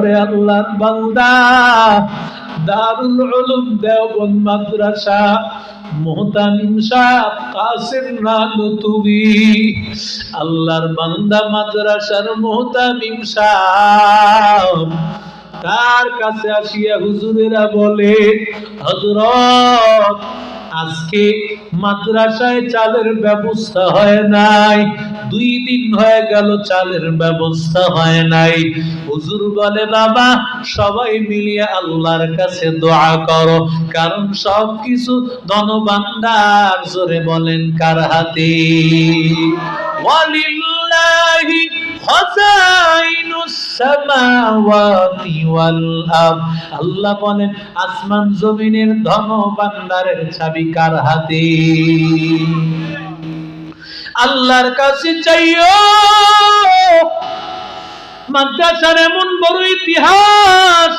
ওরে আল্লাহর বান্দা, দারুল উলুম দেওবন্দ মাদ্রাসা, মোহতামিম সাহেব, কাসিম নানুতুবি আল্লাহর বান্দা মাদ্রাসার সাহেব তার কাছে আসিয়া হুজুরেরা বলে হজরত আজকে মাদ্রাসায় চালের ব্যবস্থা হয় নাই। দুই দিন হয়ে গেল চালের ব্যবস্থা হয় নাই। হুজুর বলে, বাবা, সবাই মিলিয়ে আল্লাহর কাছে দোয়া করো। কারণ সব কিছু ধনবান্দার জোরে বলেন, কার হাতে? ওয়ালিল্লাহি আল্লাহ বলেন, আসমান জমিনের ধন ভান্ডারের চাবি কার হাতে? আল্লাহর কাছে চাইও। মাদ্রাসার এমন বড় ইতিহাস,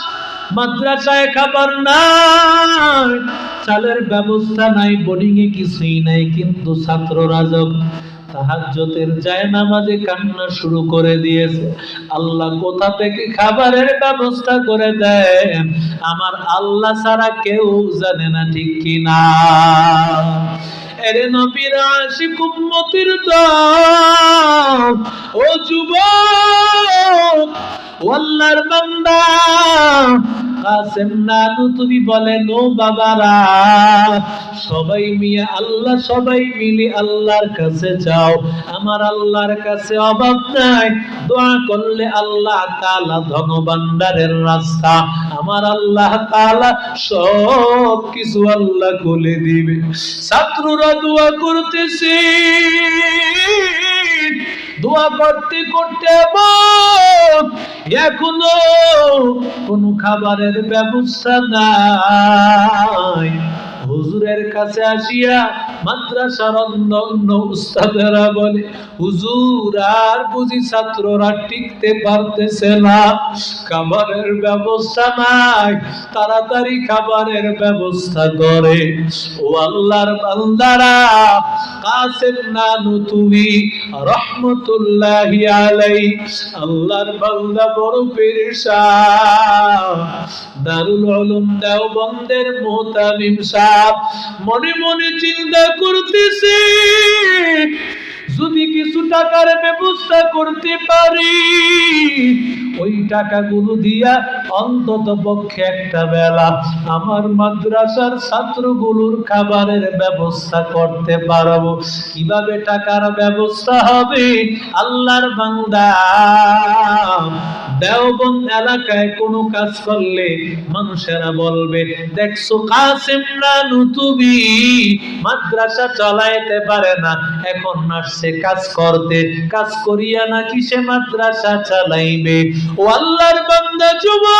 মাদ্রাসায় খাবার নাই, চালের ব্যবস্থা নাই বোর্ডিং এ কিছুই নাই, কিন্তু ছাত্ররা যখন তাহাজ্জতের যায় নামাজে কান্না শুরু করে দিয়েছে। আল্লাহ কোথা থেকে খাবারের ব্যবস্থা করে দেয় আমার আল্লাহ ছাড়া কেউ জানে না ঠিক কিনা। এরে নবীর আশিক উম্মতির দল, ও যুবক আল্লাহর বান্দা কাসেম নানু, তুমি বলেন ও বাবারা, সবাই মিয়া আল্লাহ, সবাই মিলে আল্লাহর কাছে যাও। আমার আল্লাহর কাছে অভাব নাই। দোয়া করলে আল্লাহ তাআলা ধন ভান্ডারের রাস্তা আমার আল্লাহ তাআলা সব কিছু আল্লাহ খুলে দিবে। ছাত্ররা দোয়া করতেছে। দোয়া করতে করতে এখনও কোনো খাবারের ব্যবস্থা নাই। হুজুরের কাছে আসিয়া মাদ্রাসার অন্য অন্য উস্তাদেরা বলে, হুজুর, আর বুঝি ছাত্ররা টিকতে পারতেছে না। খাবারের ব্যবস্থা নাই, তাড়াতাড়ি খাবারের ব্যবস্থা করে। ও আল্লাহর বান্দারা, কাসেম নানু তুমি রহমতুল্লাহি আলাই আল্লাহর বান্দা বড় পেরেশান। দারুল উলুম দেওবন্দের মুহতামিম সাহেব মনে মনে চিন্তা করতেছে। যদি কিছু টাকার ব্যবস্থা করতে পারি ওই টাকাগুলো দিয়া অন্তত পক্ষে একটা বেলা আমার মাদ্রাসার ছাত্রগুলোর খাবারের ব্যবস্থা করতে পারব। কীভাবে টাকার ব্যবস্থা হবে? আল্লাহর বান্দা, দেওবন্দ এলাকায় কোনো কাজ করলে মানুষেরা বলবে, দেখছ কাসিম নানু তুমি? মাদ্রাসা চালাইতে পারে না। এখন আসছে কাজ করতে। কাজ করিয়া নাকি সে মাদ্রাসা চালাইবে? ও আল্লাহর বান্দা, যুবক!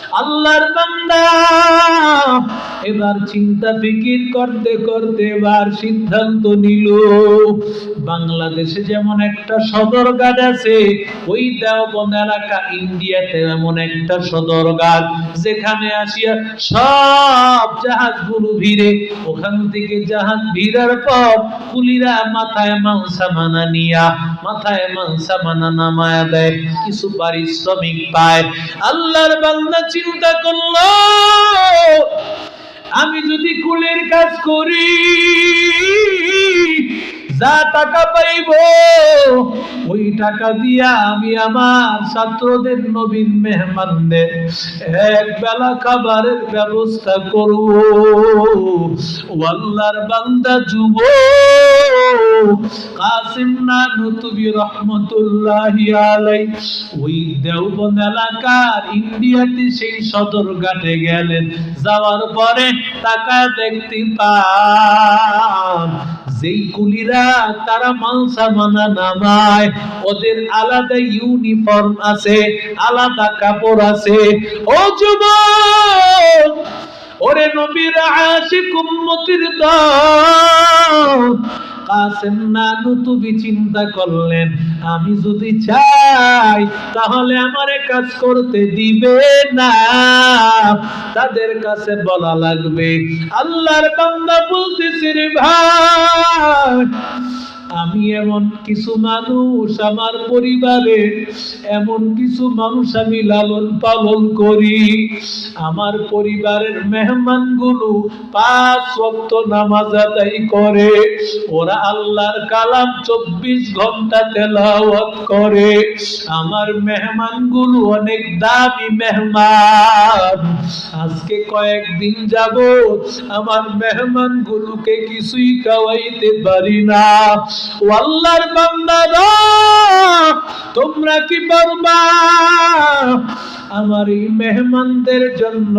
আল্লাহর বান্দা, এবার চিন্তা ফিকির করতে করতে এবার সিদ্ধান্ত নিল। বাংলাদেশে যেমন একটা সদর সদরঘাট আছে ওই দেওবন্দ এলাকা, ইন্ডিয়াতে এমন একটা সদর সদরঘাট, যেখানে আসিয়া সব জাহাজগুলো ভিড়ে, ওখান থেকে জাহাজ ভিড়ার পর কুলিরা মাথায় মাংসা মানা নিয়া, মাথায় মাংসা মানা নামায়া দেয়, কিছু পারিশ্রমিক পায়। আল্লাহর বান্দা চিন্তা করল আমি যদি কুলের কাজ করি যা টাকা পাইব, ওই টাকা দিয়া আমি আমার ছাত্রদের নবীন মেহমানদের এক বেলা খাবারের ব্যবস্থা করব। আল্লাহর বান্দা যুব কাসিম নানু তুমি রহমতুল্লাহি আলাই ওই দেওবন্দ এলাকার ইন্ডিয়াতে সেই সদর ঘাটে গেলেন। যাওয়ার পরে টাকা দেখতে পান। যেই কুলিরা তারা মাংসা মানা নামায় ওদের আলাদা ইউনিফর্ম আছে, আলাদা কাপড় আছে। ও যুবক! ওরে নবীর আশিক উম্মতির দল। কাসেম নানু, তুমি চিন্তা করলেন, আমি যদি চাই, তাহলে আমারে কাজ করতে দিবে না। তাদের কাছে বলা লাগবে, আল্লাহর বান্দা বলতেছে রে ভাই আমি এমন কিছু মানুষ আমার পরিবারে, এমন কিছু মানুষ আমি লালন পালন করি। আমার পরিবারের মেহমানগুলো পাঁচ ওয়াক্ত নামাজ আদায় করে। ওরা আল্লাহর কালাম চব্বিশ ঘণ্টা তেলাওয়াত করে। আমার মেহমানগুলো অনেক দামি মেহমান। আজকে কয়েকদিন যাব আমার মেহমানগুলোকে কিছুই খাওয়াইতে পারি না। ও আল্লাহর বান্দারা তোমরা কি পারবা আমার এই মেহমানদের জন্য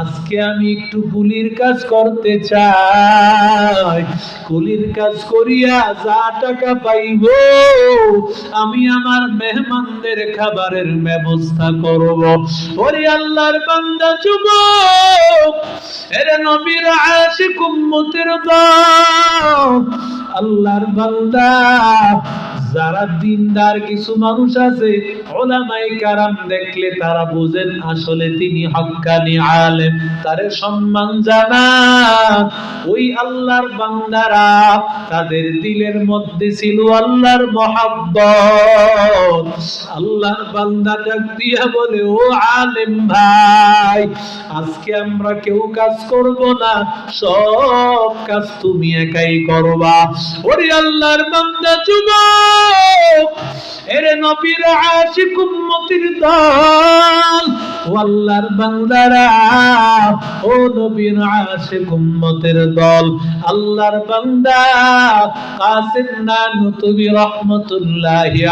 আজকে আমি একটু কুলির কাজ করতে চাই। কুলির কাজ করিয়া যা টাকা পাইব, আমি আমার মেহমানদের খাবারের ব্যবস্থা করব। ওরে আল্লাহর বান্দা, যুবক, এরে নবীর আশিক উম্মতের দল। আল্লাহর বান্দা, যারা দিনদার কিছু মানুষ আছে ওলামাই কারাম দেখলে তারা বুঝেন আসলে তিনি হক্কানি আলেম, তারে সম্মান জানা ওই আল্লাহর বান্দারা তাদের দিলের মধ্যে ছিল আল্লাহর মহাব্বত। আল্লাহর বান্দা ডাক বলে, ও আলেম ভাই, আজকে আমরা কেউ কাজ করব না, সব কাজ তুমি একাই করবা। ওরে আল্লাহর বান্দা যুবক, এরে নবীর আশিক উম্মতির দল বান্দারা, ও নবীর আশিক উম্মতের দল, আল্লাহর বান্দা, কাসিম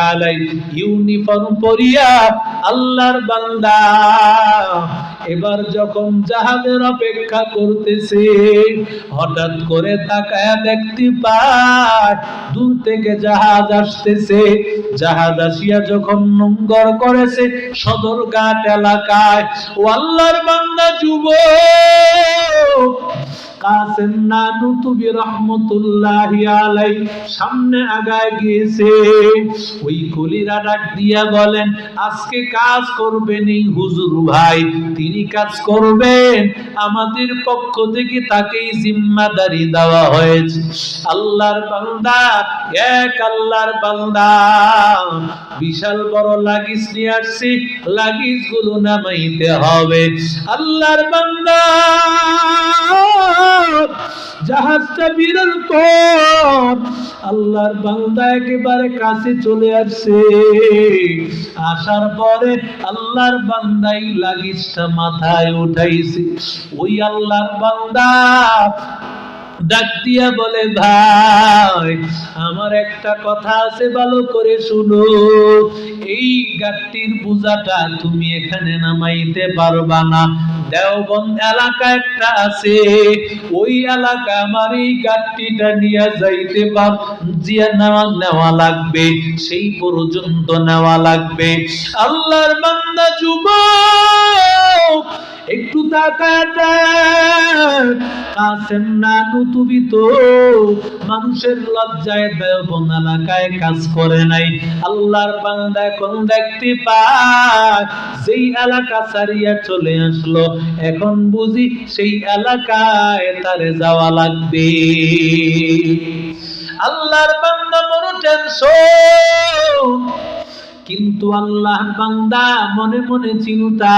আলাই ইউনিফর্ম পরিয়া আল্লাহর বান্দা। এবার যখন জাহাজের অপেক্ষা করতেছে, হঠাৎ করে তাকায় দেখতে পায়, দূর থেকে জাহাজ আসতেছে। জাহাজ আসিয়া যখন নোংর করেছে সদরঘাট এলাকায় ও আল্লাহর বান্দা যুবক। কাসেম নানুতুবি রহমতুল্লাহি আলাই, সামনে আগায় গিয়েছে। ওই কলিরা ডাক দিয়া বলেন, আজকে কাজ করবেন এই হুজুর ভাই, তিনি কাজ করবেন। আমাদের পক্ষ থেকে তাকেই জিম্মাদারি দেওয়া হয়েছে। আল্লাহর বান্দা, এক আল্লাহর বান্দা। বিশাল বড় লাগিস নিয়ে আসছি লাগিসগুলো নামাইতে হবে। আল্লাহর বান্দা জাহাজটা আল্লাহর বান্দা একেবারে কাছে চলে আসছে। আসার পরে আল্লাহর বান্দাই লাগিসটা মাথায় উঠাইছে। ওই আল্লাহর বান্দা ডাক দিয়া বলে, ভাই, আমার একটা কথা আছে, ভালো করে শুনো। এই গাড়ির বোঝাটা তুমি এখানে নামাইতে পারবা না। দেওবন্দ এলাকা একটা আছে, ওই এলাকা আমার এই গাড়িটা নিয়ে যাইতে পার। জিয়া নেওয়া নেওয়া লাগবে, সেই পর্যন্ত নেওয়া লাগবে। আল্লাহর বান্দা যুবক! একটু তো। মানুষের লজ্জায় দেবন এলাকায় কাজ করে নাই। আল্লাহর বান্দা এখন দেখতে পায় সেই এলাকা ছাড়িয়া চলে আসলো, এখন বুঝি সেই এলাকায় তারে যাওয়া লাগবে। আল্লাহর বান্দা বড় টেনশন। কিন্তু আল্লাহ বান্দা মনে মনে চিন্তা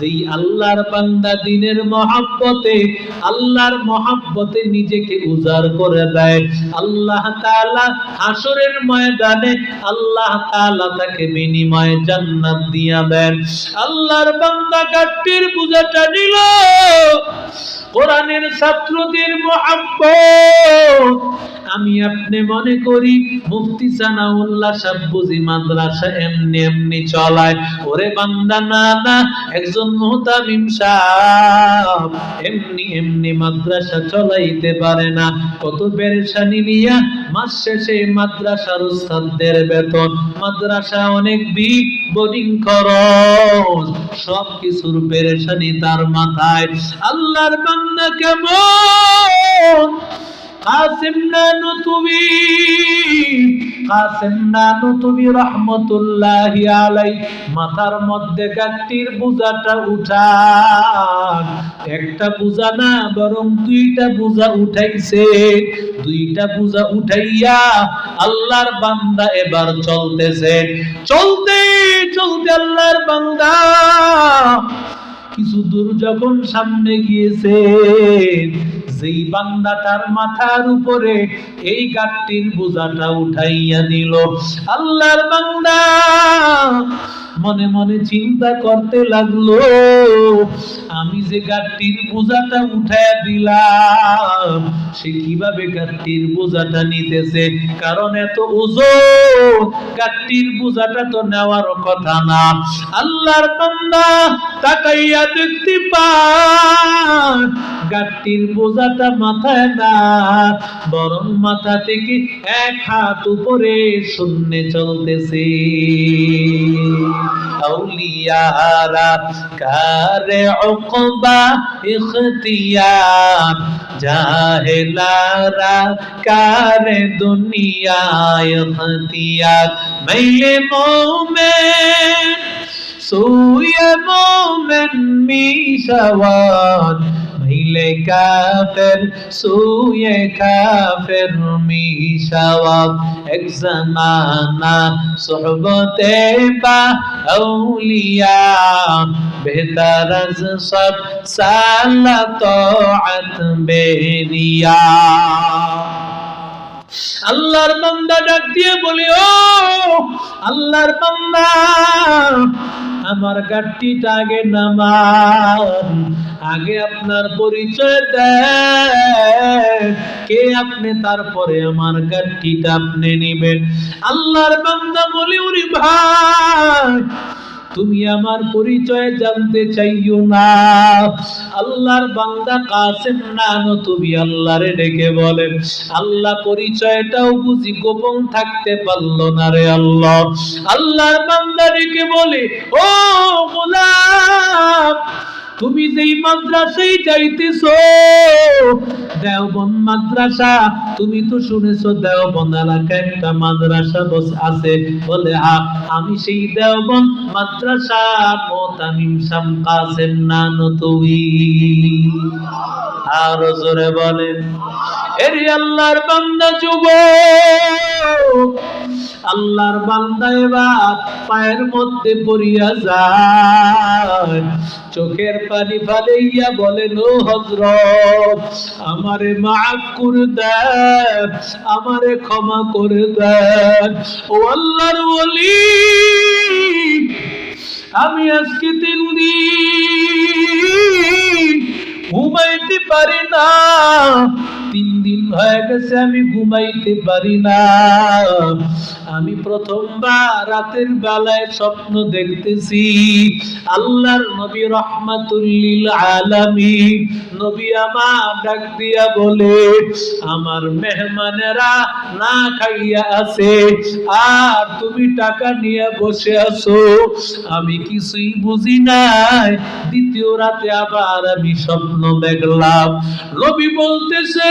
যেই আল্লাহর বান্দা দিনের মহাব্বতে, আল্লাহর মহাব্বতে নিজেকে উজাড় করে দেয়। আল্লাহ তাআলা হাসরের ময়দানে আল্লাহ তাআলা তাকে বিনিময়ে জান্নাত দিয়া দেন। আল্লাহর বান্দা গাট্টির পূজাটা নিল। কোরআনের ছাত্রদের মহাব্বত। আমি আপনি মনে করি, মুফতি সানাউল্লাহ সাহেব বুঝি মাদ্রাসা এমনি এমনি চলায়। ওরে বান্দা, না না, একজন এমনি এমনি মাদ্রাসা চলাইতে পারে না। কত পেরেশানি নিয়া মাস শেষে মাদ্রাসার উস্তাদদের বেতন। মাদ্রাসা অনেক বিগ বোর্ডিং খরচ। সব কিছুর পেরেশানি তার মাথায়। আল্লাহর বান্দা কেমন? কাসিম নানু তুমি, কাসেম নানুতুবি রহমতুল্লাহি আলাই, মাথার মধ্যে গাট্টির বোঝাটা উঠান। একটা বোঝা না, বরং দুইটা বোঝা উঠাইছে। দুইটা বোঝা উঠাইয়া আল্লাহর বান্দা এবার চলতেছে। চলতে চলতে আল্লাহর বান্দা কিছু দূর যখন সামনে গিয়েছে যেই বান্দাটার মাথার উপরে এই গাঠটির বোঝাটা উঠাইয়া দিল আল্লাহর বান্দা মনে মনে চিন্তা করতে লাগল, আমি যে গাট্টির বোঝাটা উঠাইয়া দিলাম, সে কীভাবে গাট্টির বোঝাটা নিতেছে? কারণ এত ওজন গাট্টির বোঝাটা তো নেওয়ার কথা না। আল্লাহর বান্দা তাকাইয়া দেখতে পায় গাট্টির বোঝাটা মাথায় না, বরং মাথা থেকে এক হাত উপরে শূন্যে চলতেছে। আউলিয়ারা কারে উকবা ইখতিয়ার? জাহেলারা কারে দুনিয়া ইখতিয়ার? মাইলে মোমেন সুয়ে মোমেন মিশাওয়ান মাইলে কাফের সুয়ে কাফের মিশাওয়ান এক জামানা সোহবতে বা আউলিয়া বেহতর আজ সব সালা তোআত বেরিয়া। আল্লাহর বান্দা ডাক দিয়ে বলে, ও আল্লাহর বান্দা আমার গাড়িটা আগে নামান আগে আপনার পরিচয় দেন। কে আপনি? তারপরে আমার গাড়িটা আপনি নেবেন। আল্লাহর বান্দা বলি উনি ভাই তুমি আমার পরিচয় জানতে চাইও না। আল্লাহর বান্দা কাসেম নানো, তুমি আল্লাহরে ডেকে বলেন, আল্লাহ পরিচয়টাও বুঝি গোপন থাকতে পারল না রে আল্লাহ। আল্লাহর বান্দা ডেকে বলে, ও গোলাম তুমি যেই মাদ্রাসায় যাইতেছ দেওবন মাদ্রাসা, তুমি তো শুনেছো দেওবন এলাকায় একটা মাদ্রাসা বস, আছে। বলে হা আমি সেই দেওবন মাদ্রাসা মোতামিম শাম কাসেম আর জোরে বলেন, এরি আল্লাহর বান্দা যুবক আল্লাহর বান্দা এবার পায়ের মধ্যে পড়িয়া যায়। চোখের পানি ফালাইয়া বলেন, ও হযরত, আমারে মাফ করে দেন, আমারে ক্ষমা করে দেন। ও আল্লাহর ওলি আমি আজকে তিন দিন ঘুমাইতে পারি না। তিন দিন হয়ে গেছে, আমি ঘুমাইতে পারি না। আমি প্রথমবার রাতের বেলায় স্বপ্ন দেখতেছি, আল্লাহর নবী রহমাতুল্লিল আলামী নবী আমার ডাক দিয়া বলে, আমার মেহমানেরা না খাইয়া আছে, আর তুমি টাকা নিয়ে বসে আছো। আমি কিছুই বুঝি নাই, দ্বিতীয় রাতে আবার আমি স্বপ্ন দেখলাম। নবী বলতেছে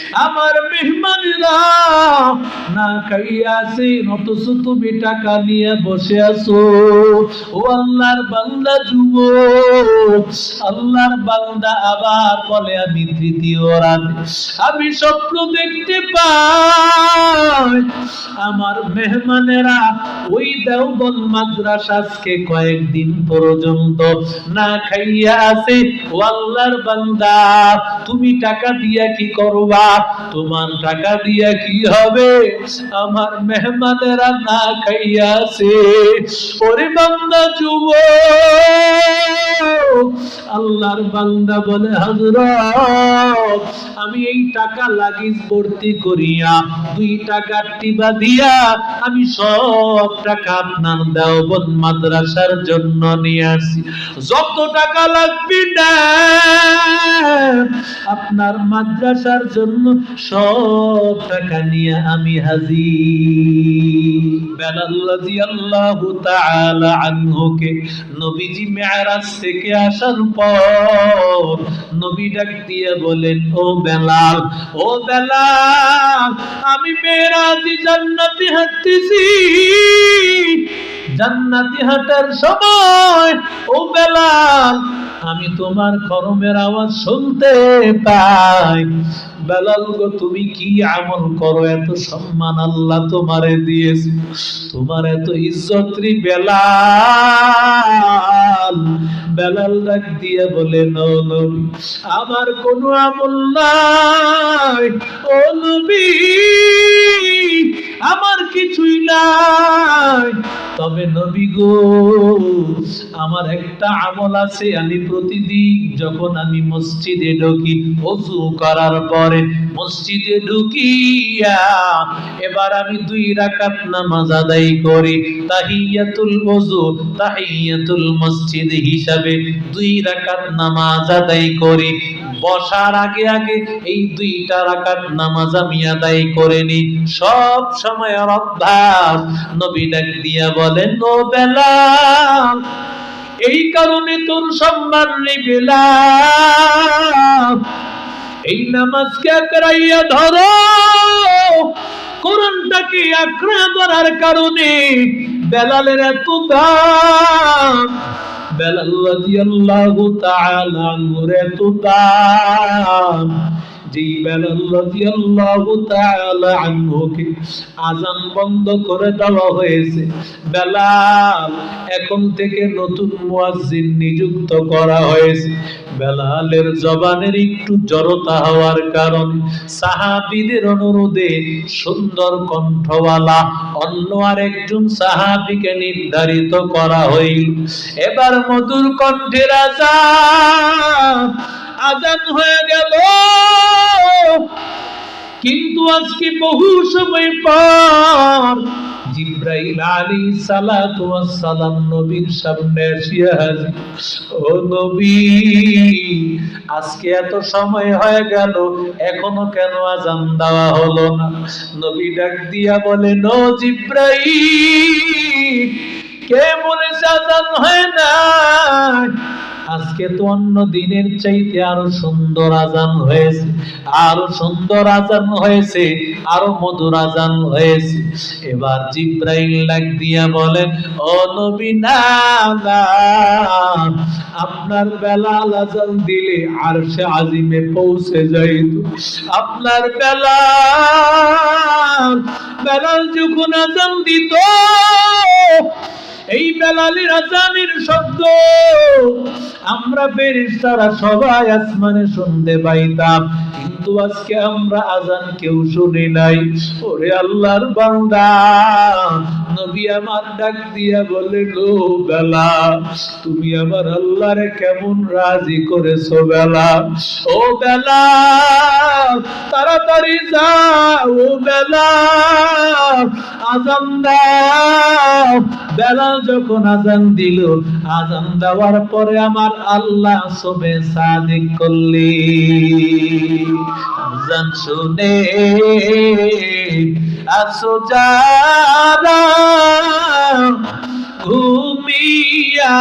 আমার মেহমানেরা, না খাইয়া আছে অথচ তুমি টাকা নিয়ে বসে আছো। ও আল্লাহর বান্দা যুব আল্লাহর বান্দা আবার বলে আমি তৃতীয় রাতে। আমি স্বপ্ন দেখতে পাই, আমার মেহমানেরা ওই দেওবন মাদ্রাসা আজকে কয়েকদিন পর্যন্ত না খাইয়া আছে। ও আল্লাহর বান্দা, তুমি টাকা দিয়া কি করবা? তোমার টাকা দিয়া কি হবে? আমার মেহমানেরা না খাইয়া আছে ওরে বান্দা যুব আল্লাহর বান্দা বলে, হযরত, আমি এই টাকা লাগিস, ভর্তি করিয়া দুই টাকা টিবা দিয়া আমি সব টাকা আপনার দেওবন মাদ্রাসার জন্য নিয়ে আসি। যত টাকা লাগবে না আপনার মাদ্রাসার জন্য সব টাকা নিয়ে আমি হাজির। বেলাল রাদিয়াল্লাহু তাআলা আনহুকে নবীজি মেরাজ থেকে আসার পর নবী ডাক দিয়ে বলেন, ও বেলাল ও বেলাল, আমি মেরাজি জান্নাতে হাঁটতেছি। জান্নাতি হাঁটার সময়, ও বেলাল, আমি তোমার খরমের আওয়াজ শুনতে পাই। বেলাল গো, তুমি কি আমল করো? এত সম্মান আল্লাহ তোমারে দিয়েছে। তোমার এত ইজ্জত বেলাল। বেলাল ডাক দিয়ে বলে নবী, আমার কোনো আমল নাই। ও নবী, আমার কিছুই নাই। তবে নবী গো, আমার একটা আমল আছে। আমি প্রতিদিন যখন আমি মসজিদে ঢুকি, অজু করার পরে মসজিদে ঢুকিয়া এবার আমি দুই রাকাত নামাজ আদায় করি। তাহিয়াতুল ওযু তাহিয়াতুল মসজিদ হিসাবে দুই রাকাত নামাজ আদায় করি। বসার আগে আগে এই দুইটা রাকাত নামাজ আমি আদায় করে নি। সব সময় অভ্যাস। নবী ডাক দিয়া বলেন, ও বেলাল, এই কারণে তোর সম্মান নেই বেলাল। এই নামাজকে করাইয়া ধরো। কোরআনটাকে আঁকড়ে ধরার কারণে? বেলালের এত দাম। বেলাল রাদিয়াল্লাহু তাআলা এত দাম। যেই তাআলা আনহুকে বন্ধ করে দেওয়া হয়েছে। বেলাল, এখন থেকে নতুন মুয়াজ্জিন নিযুক্ত করা হয়েছে। বেলালের জবানের একটু জড়তা হওয়ার কারণে সাহাবীদের অনুরোধে সুন্দর কণ্ঠওয়ালা অন্য আরেকজন সাহাবীকে নির্ধারিত করা হইল। এবার মধুর কণ্ঠের আজান আজান হয়ে গেল। কিন্তু আজকে বহু সময় পর জিব্রাইল আলী সালাতু সালাম নবীর সামনে আসিয়া ও নবী, আজকে এত সময় হয়ে গেল, এখনও কেন আজান দেওয়া হলো না? নবী ডাক দিয়া বলে, নো জিব্রাইল, কে বলেছে আজান হয় না আজকে তো অন্য দিনের চাইতে আরও সুন্দর আজান হয়েছে, আরও সুন্দর আজান হয়েছে, আরও মধুর আজান হয়েছে। এবার জিব্রাইল লাগ দিয়া বলেন, ও নবী, না আপনার বেলাল আজান দিলে আর সে আজিমে পৌঁছে যাইত। আপনার বেলাল বেলাল যখন আজান দিত এই বেলালি আজানের শব্দ। আমরা ফেরেশতারা সবাই আসমানে শুনতে পাইতাম, কিন্তু আজকে আমরা আজান কেউ শুনি নাই। ওরে আল্লাহর বান্দা, নবী আমার ডাক দিয়া বলে, লো বেলা, তুমি আমার আল্লাহরে কেমন রাজি করেছ বেলা? ও বেলা, তাড়াতাড়ি যাও বেলা, আজান দাও বেলাল যখন আজান দিল, আজান দেওয়ার পরে আমার আল্লাহ সবে সাদিক করলি। আজান শুনে, আসো ঘুমিয়া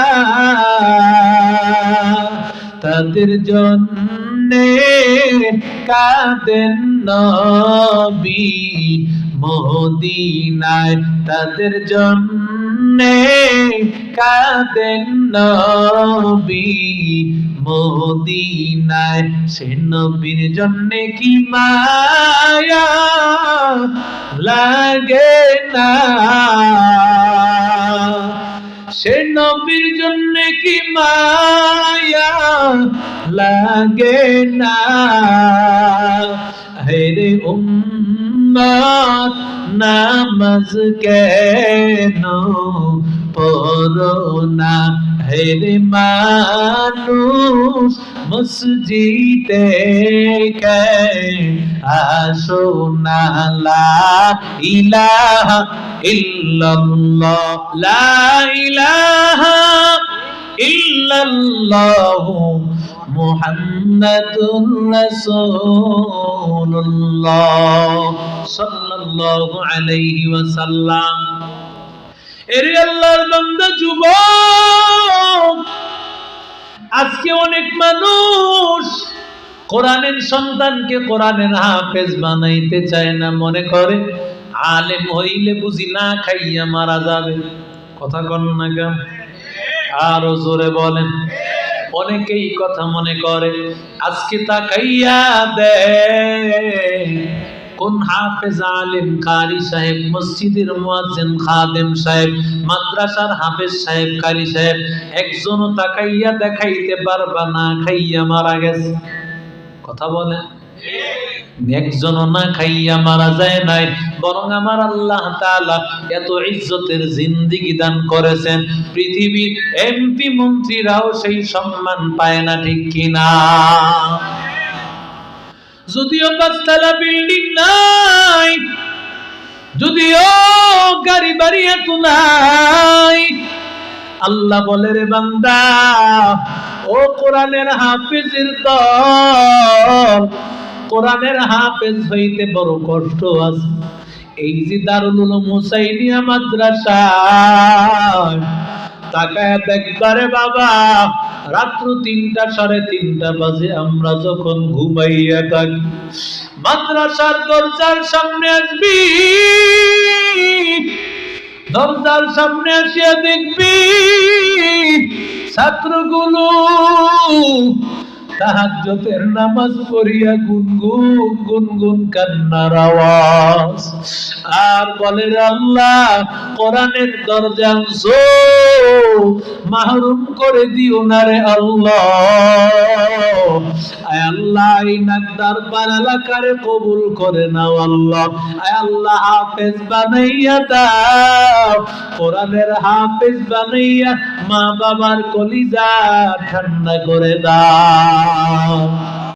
তাদের জন্যে কাঁদেন নবী মদিনায়, তাদের জন্যে কাঁদেন নবী মদিনায়। সে নবীর জন্যে কি মায়া লাগে না? সে নবীর জন্য কি মায়া লাগে না? হেরে উম্মত নামাজ কেন পড়ো না? হেরে মানুষ, মসজিদে কে আসো না? লা ইলাহা ইল্লাল্লাহ, লা ইলাহা ইল্লাল্লাহু মুহাম্মাদুর রাসূলুল্লাহ সাল্লাল্লাহু আলাইহি ওয়াসাল্লাম। এরে আল্লাহর বান্দা, যুবক, আজকে অনেক মানুষ কোরআনের সন্তানকে কোরআনের হাফেজ বানাইতে চায় না, মনে করে আলেম হইলে বুঝি না খাইয়া মারা যাবে। কথা কন না আরও জোরে বলেন। অনেকেই কথা মনে করে, আজকে তাকাইয়া দে কোন হাফেজ আলেম কারি সাহেব, মসজিদের মুয়াজ্জিন খাদেম সাহেব, মাদ্রাসার হাফেজ সাহেব কারি সাহেব, একজনও তাকাইয়া দেখাইতে পারবা না, খাইয়া মারা গেছে। কথা বলে একজনও না খাইয়া মারা যায় নাই, বরং আমার আল্লাহ এত ইজ্জতের জিন্দিগি দান করেছেন। পৃথিবীর এমপি মন্ত্রীরাও সেই সম্মান পায় না, ঠিক কিনা যদিও পাঁচতলা বিল্ডিং নাই, যদিও গাড়ি বাড়ি এত নাই, আল্লাহ বলে, রে বান্দা, ও কোরআনের হাফিজের দল কোরআনের হাফেজ হইতে বড় কষ্ট আছে। এই যে দারুল উলুম হুসাইনিয়া মাদ্রাসা তাকায় দেখবারে বাবা, রাত্র তিনটা সাড়ে তিনটা বাজে আমরা যখন ঘুমাইয়া থাকি, মাদ্রাসার দরজার সামনে আসবি, দরজার সামনে আসিয়া দেখবি, ছাত্রগুলো তাহাজ্জতের নামাজ পড়িয়া গুনগুন গুনগুন কান্নার আওয়াজ। আর বলে আল্লাহ, কোরআনের দরজা মাহরুম করে দিও না রে আল্লাহ। আয় আল্লাহ, এই নাকদার পার কবুল করে নাও আল্লাহ। আয় আল্লাহ, হাফেজ বানাইয়া দাও। কোরআনের হাফেজ বানাইয়া মা বাবার কলিজা ঠান্ডা করে দাও